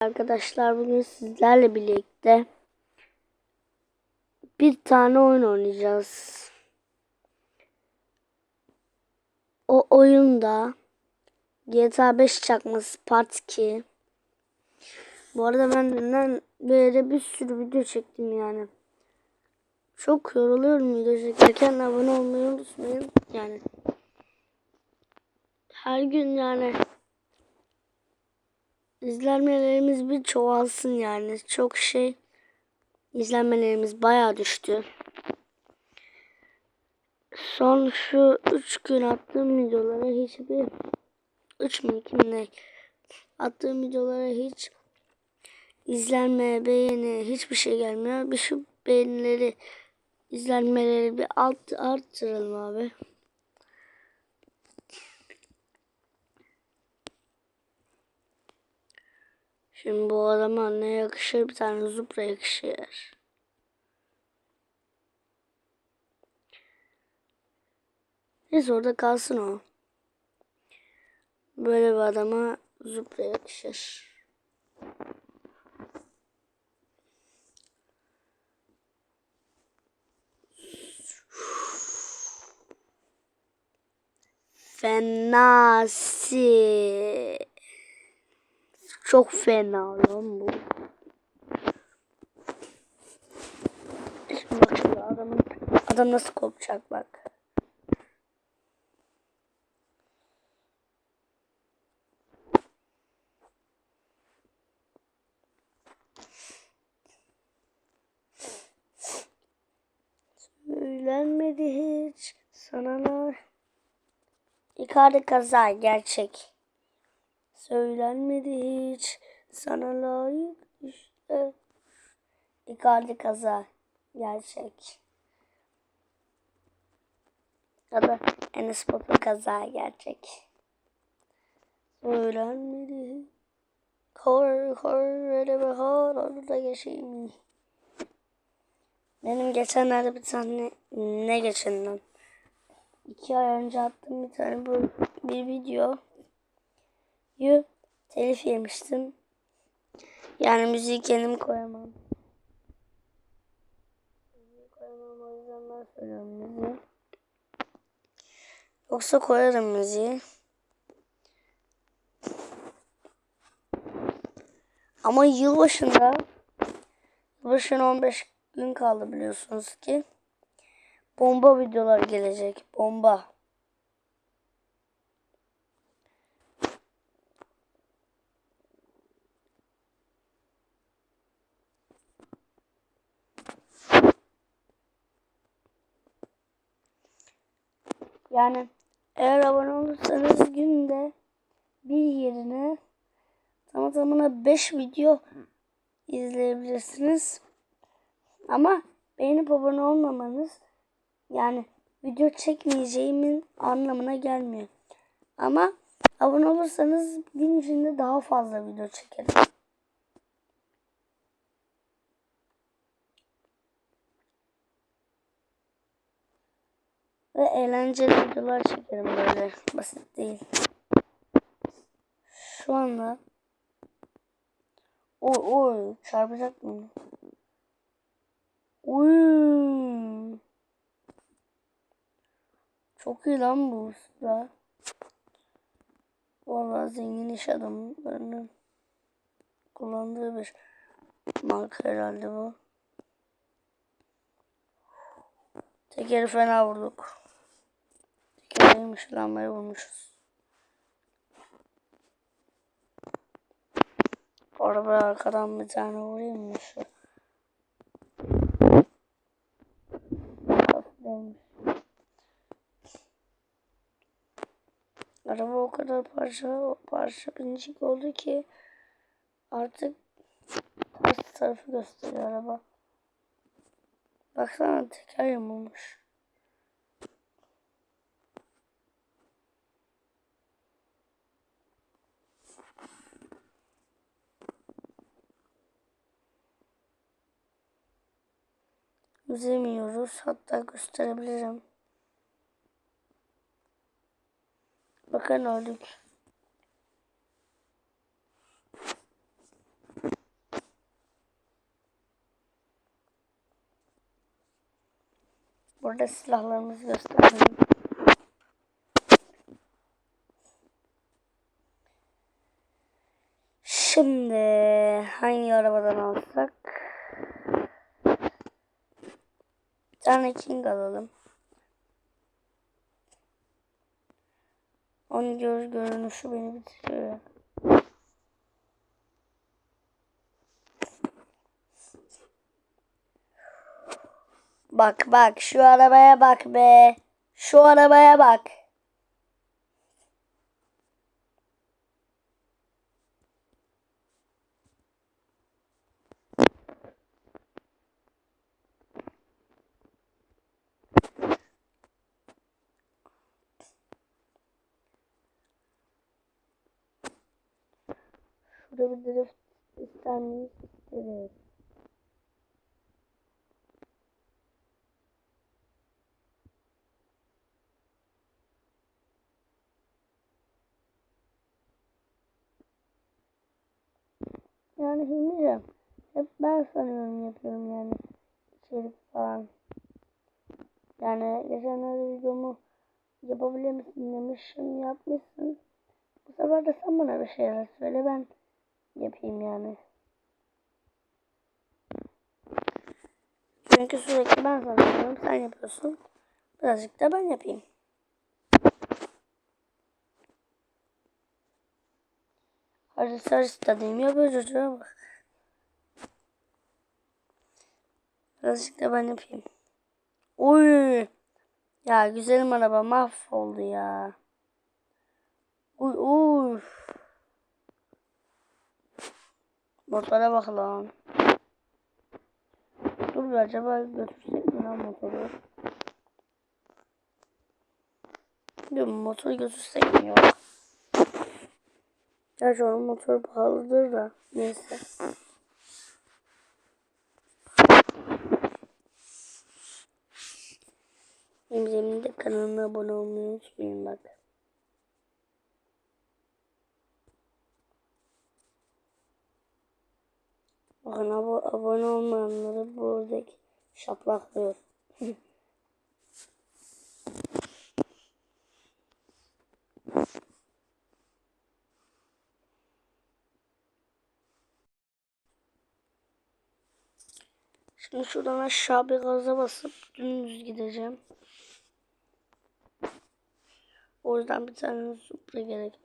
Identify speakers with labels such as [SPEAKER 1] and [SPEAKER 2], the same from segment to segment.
[SPEAKER 1] Arkadaşlar bugün sizlerle birlikte bir tane oyun oynayacağız. O oyunda GTA 5 çakması Part 2. Bu arada ben dünden böyle bir sürü video çektim yani. Çok yoruluyorum video çekerken abone olmayı unutmayın. Yani her gün yani izlenmelerimiz bir çoğalsın yani. Çok şey izlenmelerimiz bayağı düştü. Son şu 3 gün attığım videolara hiçbir 3 mü 2 mi ne attığım videolara hiç izlenme, beğeni hiçbir şey gelmiyor. Bir şu beğenileri izlenmeleri bir alt arttıralım abi. Şimdi bu adama ne yakışır? Bir tane zupra yakışır. Neyse orada kalsın o. Böyle bir adama zupra yakışır. Fenasi. Çok fena lan bu. Şimdi bak şimdi adamın adam nasıl kopacak bak. Söylenmedi hiç sana ne? Icardi kaza gerçek. Söylenmedi hiç sana layık işte. Icardi kaza gerçek. Ya da Enes Batur kaza gerçek. Söylenmedi. Kor kor öyle bir hor onu da geçeyim. Benim geçenlerde bir tane ne geçenden? İki ay önce attığım bir tane bu bir video yu telif yemiştim. Yani müziği kendim koyamam. Müziği koyamam o yüzden ben söylüyorum müziği. Yoksa koyarım müziği. Ama yılbaşında yılbaşına 15 gün kaldı biliyorsunuz ki. Bomba videolar gelecek. Bomba. Yani eğer abone olursanız günde bir yerine tamı tamına 5 video izleyebilirsiniz. Ama beğenip abone olmamanız yani video çekmeyeceğimin anlamına gelmiyor. Ama abone olursanız gün içinde daha fazla video çekerim. Ve eğlenceli videolar çekerim böyle. Basit değil. Şu anda Oy oy çarpacak mı? Uy. Çok iyi lan bu sıra. Vallahi zengin iş adamlarının kullandığı bir marka herhalde bu. Tekeri fena vurduk. Tekeriymiş lambayı vurmuşuz. Araba arkadan bir tane vurayım mı şu? Araba o kadar parça parça pincik oldu ki artık ters tarafı gösteriyor araba. Baksana teker yamulmuş. çözemiyoruz. Hatta gösterebilirim. Bakın öldük. Burada silahlarımızı gösterelim. Şimdi hangi arabadan alsak? Tane King alalım. Onun göz görünüşü beni bitiriyor. Bak bak şu arabaya bak be. Şu arabaya bak. Şurada bir drift miyiz? İsteriz. Yani Hilmi'ciğim hep ben sanıyorum yapıyorum yani içerik falan. Yani geçenlerde videomu yapabilir misin demişim yapmışsın. Bu sefer de sen bana bir şeyler söyle ben yapayım yani. Çünkü sürekli ben sana yapıyorum sen yapıyorsun. Birazcık da ben yapayım. Sarı tadayım yapıyor çocuğa bak. Birazcık da ben yapayım. Uy. Ya güzelim araba mahvoldu ya. Uy uy. Motora bak lan. Dur acaba götürsek mi lan motoru? Dur motoru götürsek mi yok? Gerçi onun motoru pahalıdır da. Neyse. Benim de kanalıma abone olmayı unutmayın bak. Bakın abo abone olmayanları buradaki şaplaklıyor. Şimdi şuradan aşağı bir gaza basıp dümdüz gideceğim. O yüzden bir tane supra gerek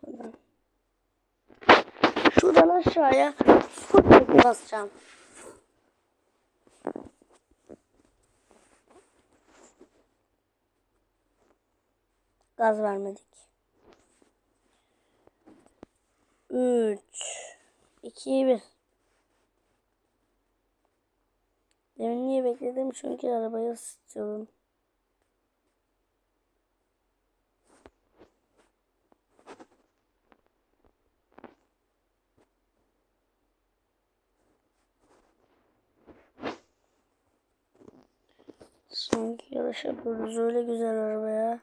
[SPEAKER 1] Şuradan aşağıya full basacağım. Gaz vermedik. 3 2 1 Demin niye bekledim? Çünkü arabayı ısıtıyorum. Sanki yarış yapıyoruz. Öyle güzel araba ya.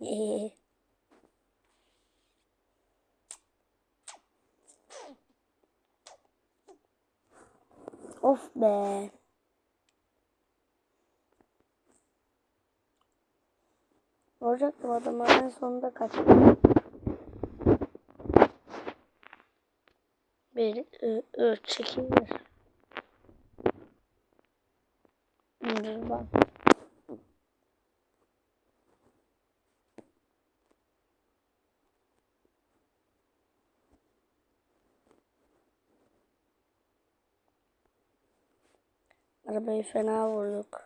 [SPEAKER 1] Ee. Of be. Vuracaktım adamı en sonunda kaçtı. Bir, ü, üç, çekilir. Dur bak. Arabayı fena vurduk.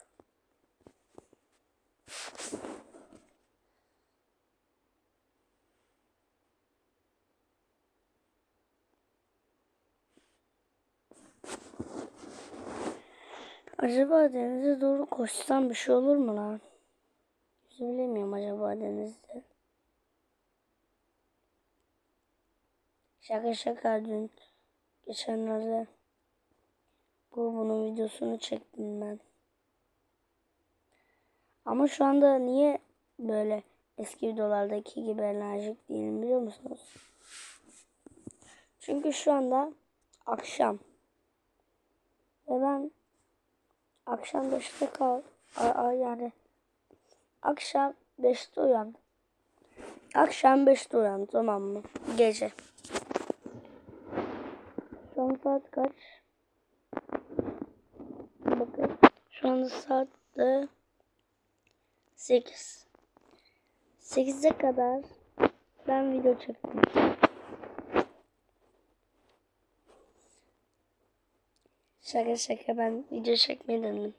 [SPEAKER 1] Acaba denize doğru koşsam bir şey olur mu lan? Yüzebiliyor acaba denizde? Şaka şaka dün geçenlerde Bu bunun videosunu çektim ben. Ama şu anda niye böyle eski videolardaki gibi enerjik değilim biliyor musunuz? Çünkü şu anda akşam. Ve ben akşam 5'te kal a, a, yani akşam 5'te uyandım. Akşam 5'te uyandım tamam mı? Gece. Şu an saat kaç? Bakın. Şu anda saat de 8. 8'e kadar ben video çektim. Şaka şaka ben video çekmeyi denedim.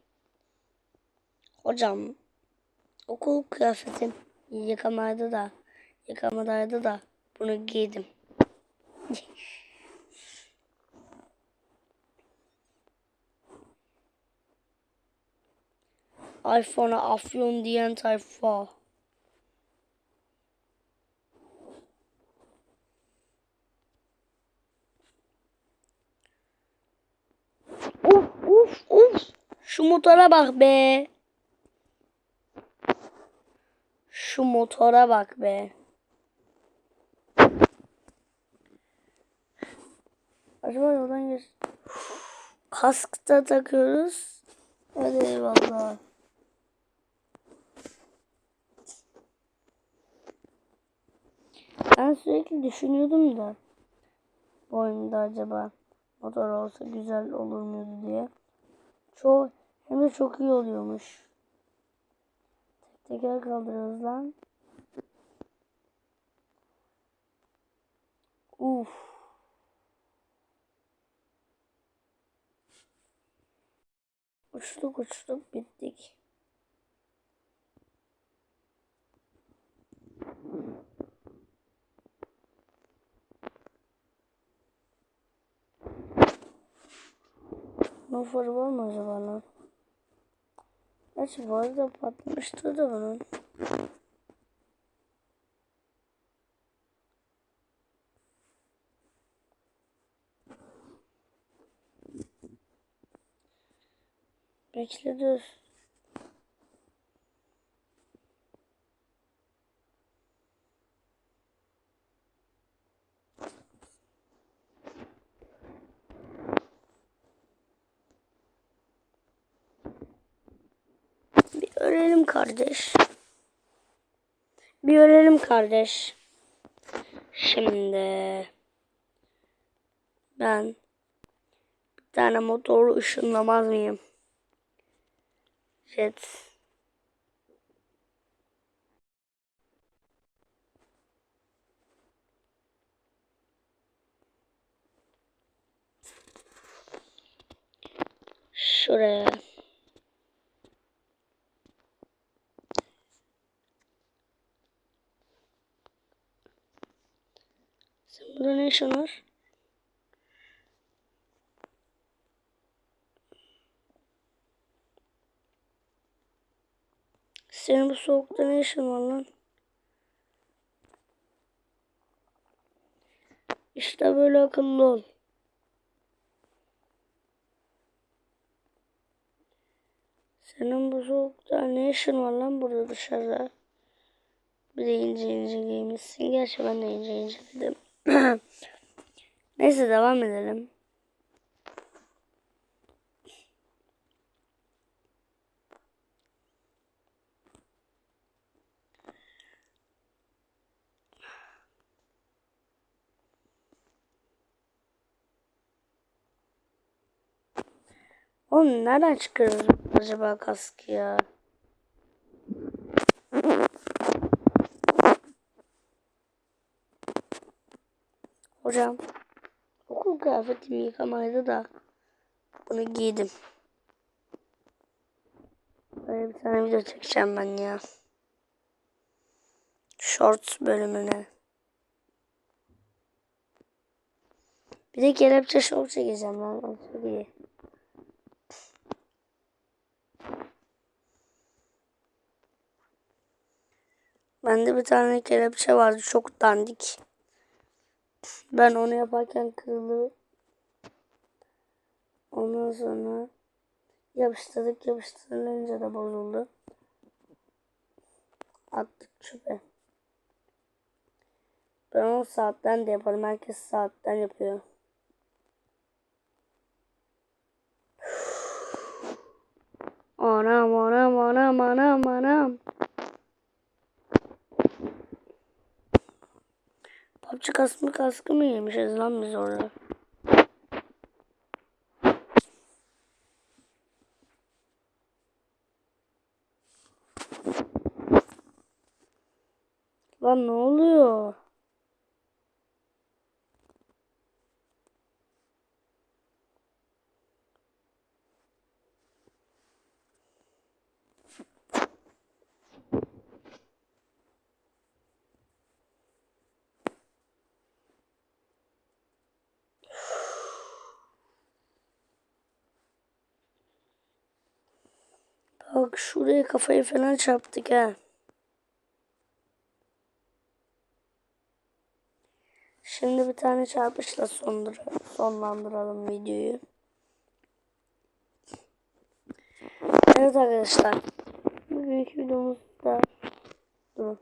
[SPEAKER 1] Hocam okul kıyafetim yıkamaydı da yıkamadaydı da bunu giydim. iPhone'a afyon diyen tayfa. Uf uf uf. Şu motora bak be. Şu motora bak be. Acaba yoldan geç. Kask da takıyoruz. Hadi eyvallah. Ben sürekli düşünüyordum da bu oyunda acaba motor olsa güzel olur muydu diye. Çok hem de çok iyi oluyormuş. Tek teker kaldırıyoruz lan. Uf. Uçtuk uçtuk bittik. Motoru var mı acaba lan? Gerçi bu arada patlamıştır da bunun. Bekle dur. Bir ölelim kardeş. Bir ölelim kardeş. Şimdi ben bir tane motoru ışınlamaz mıyım? Jet. Şuraya. Burada ne işin var? Senin bu soğukta ne işin var lan? İşte böyle akıllı ol. Senin bu soğukta ne işin var lan burada dışarıda? Bir de ince ince giymişsin. Gerçi ben de ince ince dedim. Neyse devam edelim. Oğlum nereden çıkarırız acaba kaskı ya? Hocam okul kıyafetimi yıkamaydı da bunu giydim. Böyle bir tane video çekeceğim ben ya. Shorts bölümüne. Bir de kelepçe şov çekeceğim lan. Çok iyi. Bende bir tane kelepçe vardı çok dandik. Ben onu yaparken kırıldı. Ondan sonra yapıştırdık yapıştırılınca da bozuldu. Attık çöpe. Ben onu saatten de yaparım. Herkes saatten yapıyor. Anam anam anam anam anam. PUBG kaskı kaskı mı yemişiz lan biz orada? Lan ne oluyor? Bak şuraya kafayı falan çarptık ha. Şimdi bir tane çarpışla sondur- sonlandıralım videoyu. Evet arkadaşlar. Bugünkü videomuzda Durun.